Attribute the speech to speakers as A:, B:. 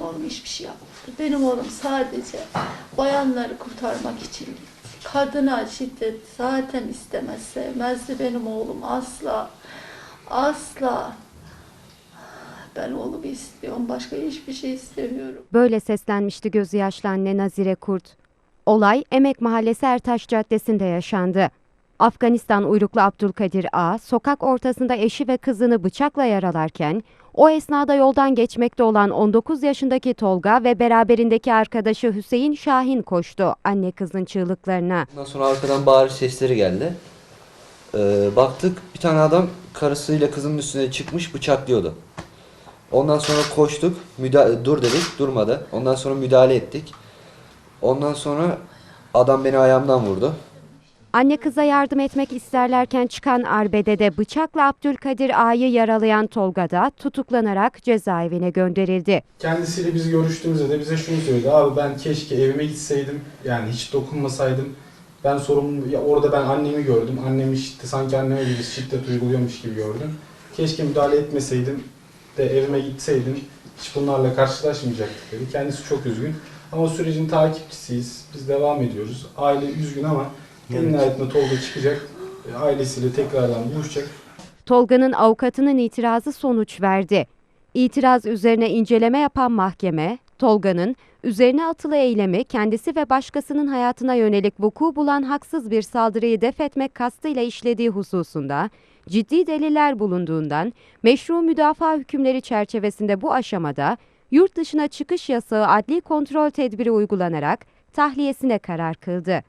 A: oğlum hiçbir şey yapmadı. Benim oğlum sadece bayanları kurtarmak için. Kadına şiddet zaten istemez, sevmezdi benim oğlum asla. Asla. Ben oğlumu istiyorum. Başka hiçbir şey istemiyorum.
B: Böyle seslenmişti gözü yaşlı anne Nazire Kurt. Olay Emek Mahallesi Ertaş Caddesi'nde yaşandı. Afganistan uyruklu Abdülkadir A. sokak ortasında eşi ve kızını bıçakla yaralarken o esnada yoldan geçmekte olan 19 yaşındaki Tolga ve beraberindeki arkadaşı Hüseyin Şahin koştu anne kızın çığlıklarına.
C: Ondan sonra arkadan bağırış sesleri geldi. Ee, baktık bir tane adam karısıyla kızının üstüne çıkmış bıçaklıyordu. Ondan sonra koştuk. Müda- dur dedik. Durmadı. Ondan sonra müdahale ettik. Ondan sonra adam beni ayağımdan vurdu.
B: Anne kıza yardım etmek isterlerken çıkan arbedede bıçakla Abdülkadir A'yı yaralayan Tolga da tutuklanarak cezaevine gönderildi.
D: Kendisiyle biz görüştüğümüzde de bize şunu söyledi. Abi ben keşke evime gitseydim. Yani hiç dokunmasaydım. Ben sorumlu, ya orada ben annemi gördüm. Annemi işte sanki anneme bir şiddet uyguluyormuş gibi gördüm. Keşke müdahale etmeseydim de evime gitseydim. Hiç bunlarla karşılaşmayacaktık dedi. Kendisi çok üzgün. Ama sürecin takipçisiyiz. Biz devam ediyoruz. Aile üzgün ama en nihayetinde Tolga çıkacak. e, Ailesiyle tekrardan buluşacak.
B: Tolga'nın avukatının itirazı sonuç verdi. İtiraz üzerine inceleme yapan mahkeme, Tolga'nın üzerine atılı eylemi kendisi ve başkasının hayatına yönelik vuku bulan haksız bir saldırıyı def etmek kastıyla işlediği hususunda ciddi deliller bulunduğundan meşru müdafaa hükümleri çerçevesinde bu aşamada yurt dışına çıkış yasağı adli kontrol tedbiri uygulanarak tahliyesine karar kıldı.